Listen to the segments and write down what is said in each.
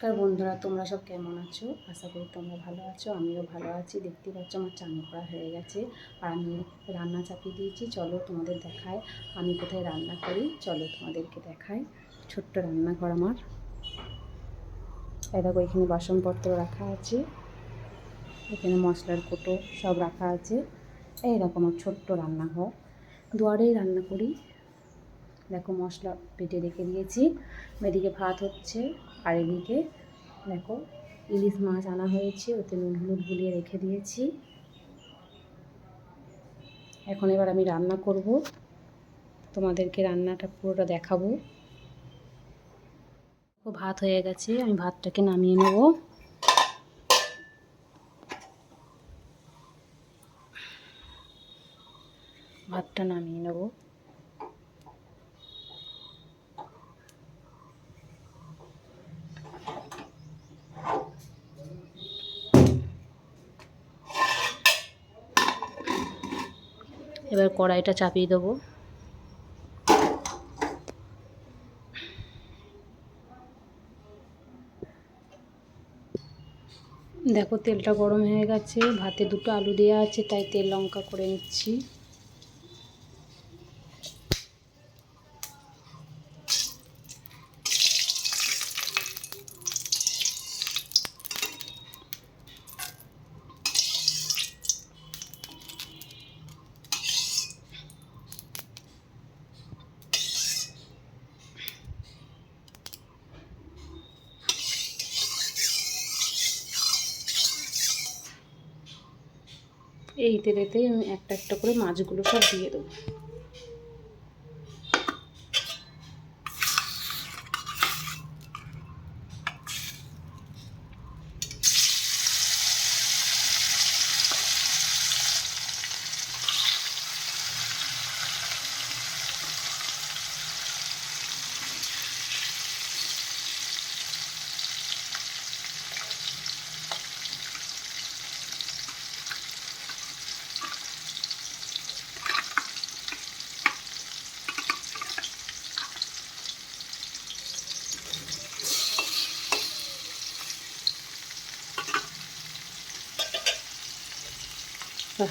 নমস্কার বন্ধুরা, তোমরা সব কেমন আছো? আশা করি তোমরা ভালো আছো, আমিও ভালো আছি। দেখতে পাচ্ছ আমার চান করা হয়ে গেছে আর আমি রান্না চাপিয়ে দিয়েছি। চলো তোমাদের দেখায় আমি কোথায় রান্না করি। চলো তোমাদেরকে দেখাই, ছোট্ট রান্নাঘর আমার। এই দেখো, এখানে বাসনপত্র রাখা আছে, এখানে মশলার কোটো সব রাখা আছে। এইরকম আমার ছোট্ট রান্নাঘর। দুয়ারেই রান্না করি। দেখো মশলা পেটে রেখে দিয়েছি। এদিকে ভাত হচ্ছে আর এদিকে দেখো ইলিশ মাছ আনা হয়েছে ওতে নুন হলুদ গুলিয়ে রেখে দিয়েছি। এখন এবার আমি রান্না করব। তোমাদেরকে রান্নাটা পুরোটা দেখাবো। দেখো, ভাত হয়ে গেছে আমি ভাতটাকে নামিয়ে নেব। ভাতটা নামিয়ে নেব। এবার কড়াইটা চাপিয়ে দেবো। দেখো তেলটা গরম হয়ে গেছে, ভাতে দুটো আলু দেওয়া আছে, তাই তেল লঙ্কা করে নিচ্ছি। এই তেলেতেই আমি একটা একটা করে মাছগুলো সব দিয়ে দেবো।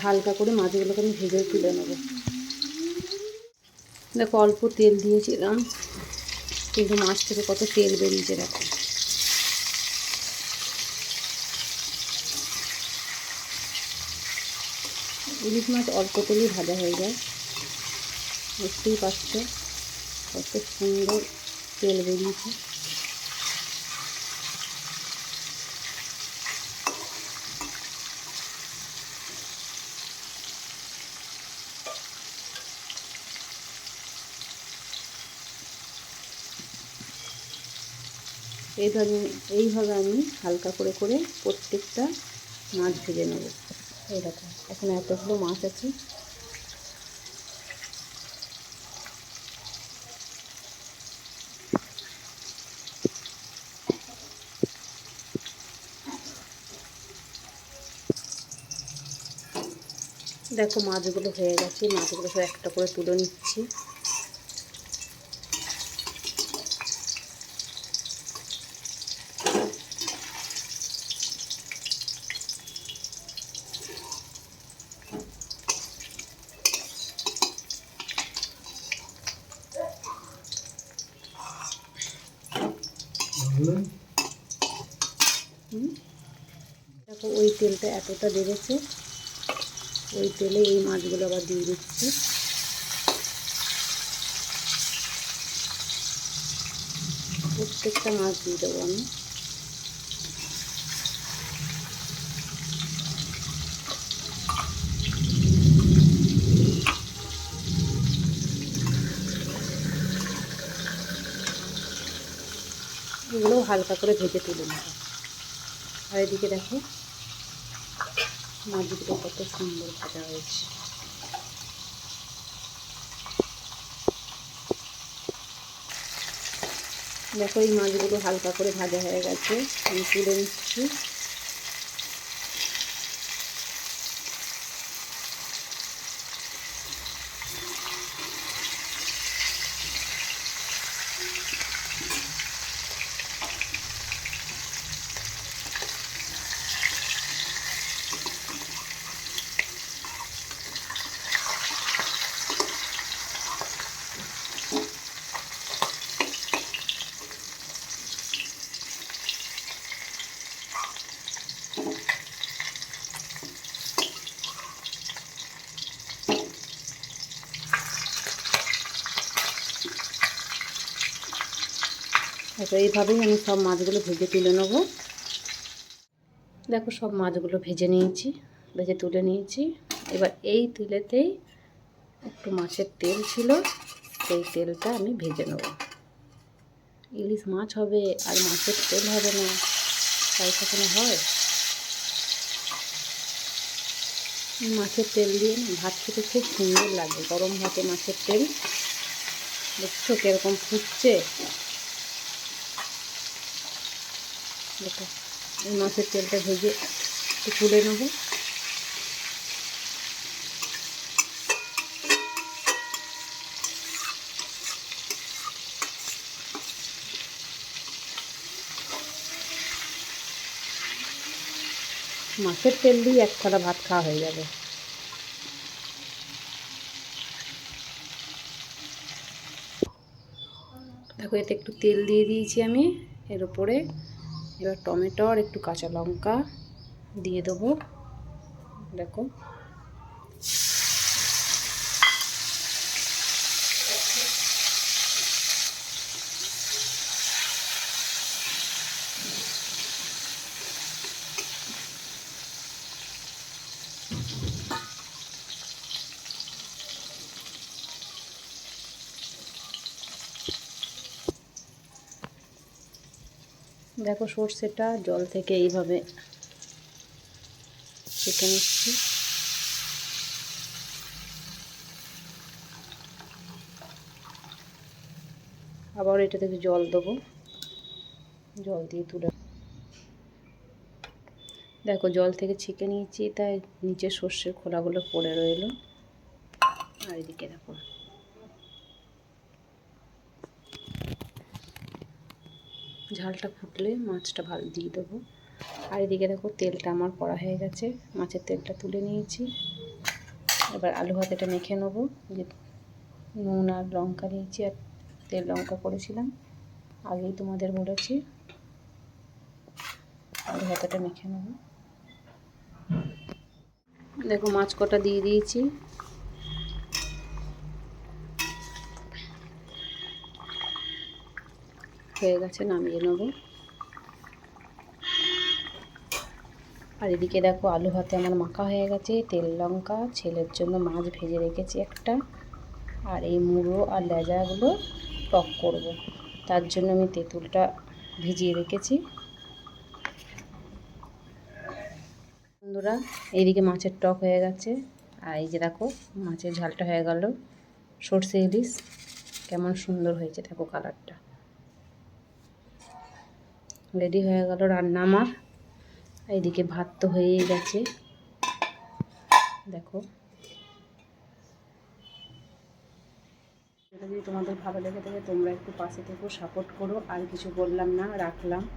হালকা করে মাছগুলোকে আমি ভেজে তুলে নেব। দেখো, অল্প তেল দিয়েছিলাম, কিন্তু মাছ থেকে কত তেল বেরিয়েছে দেখো। ইলিশ মাছ অল্প তেলেই ভাজা হয়ে যায়। বুঝতেই পারছ কত সুন্দর তেল বেরিয়েছে। এইভাবে এইভাবে আমি হালকা করে করে প্রত্যেকটা মাছ ভেজে নেব। এই দেখো, এখন এতগুলো মাছ আছে। দেখো, মাছগুলো হয়ে গেছে। মাছগুলো সব একটা করে তুলে নিচ্ছি হুম। দেখো ওই তেলটা এতটা বেড়েছে, ওই তেলে এই মাছগুলো আবার দিয়ে দিচ্ছি। প্রত্যেকটা মাছ দিয়ে দেবো আমি। এগুলো হালকা করে ভেজে তুলে নেব। আর এদিকে দেখো মাছগুলো কত সুন্দর ভাজা হয়েছে। দেখো, এই মাছগুলো হালকা করে ভাজা হয়ে গেছে। আমি তুলে নিচ্ছি। দেখো এইভাবেই আমি সব মাছগুলো ভেজে তুলে নেব। দেখো সব মাছগুলো ভেজে নিয়েছি, ভেজে তুলে নিয়েছি। এবার এই তেলেতেই একটু মাছের তেল ছিল, সেই তেলটা আমি ভেজে নেব। ইলিশ মাছ হবে আর মাছের তেল হবে না, তাই কখনো হয়। মাছের তেল দিয়ে ভাত খেতে খুব সুন্দর লাগে, গরম ভাতে মাছের তেল। দেখছ কীরকম ফুটছে? দেখো এই মাছের তেলটা ভেজে একটু তুলে নেব। মাছের তেল দিয়ে এক থালা ভাত খাওয়া হয়ে যাবে। দেখো, এতে একটু তেল দিয়ে দিয়েছি আমি, এর উপরে এবার টমেটো আর একটু কাঁচা লঙ্কা দিয়ে দেবো। দেখো। দেখো সর্ষেটা জল থেকে এইভাবে ছেঁকে নিচ্ছি। আবার এটা থেকে জল দেবো। জল দিয়ে তুলে দেখো জল থেকে ছেঁকে নিয়েছি, তাই নিচে সর্ষের খোলাগুলো পড়ে রইল। আর এদিকে দেখো ঝালটা ফুটলে মাছটা ভালো দিয়ে দেবো। আর এদিকে দেখো তেলটা আমার করা হয়ে গেছে, মাছের তেলটা তুলে নিয়েছি। এবার আলু ভাতেটা মেখে নেব। যে নুন আর লঙ্কা নিয়েছি, আর তেল লঙ্কা করেছিলাম। আগেই তোমাদের বলেছি। আলু ভাতাটা মেখে নেব। দেখো মাছ কটা দিয়ে দিয়েছি। হয়ে গেছে, নামিয়ে নেব। আর এদিকে দেখো, আলু ভাতে আমার মাখা হয়ে গেছে, তেল লঙ্কা, ছেলের জন্য মাছ ভেজে রেখেছি একটা। আর এই মুড়ো আর লেজাগুলো টক করব। তার জন্য আমি তেঁতুলটা ভিজিয়ে রেখেছি। বন্ধুরা, এইদিকে মাছের টক হয়ে গেছে। আর এই যে দেখো, মাছের ঝালটা হয়ে গেল। সর্ষে ইলিশ, কেমন সুন্দর হয়েছে, দেখো কালারটা। রেডি হয়ে গেল রান্না আমার। এইদিকে ভাত তো হয়েই গেছে। দেখো। যদি তোমাদের ভালো লেগে থাকে, তোমরা একটু পাশে থেকেও সাপোর্ট করো। আর কিছু বললাম না, রাখলাম।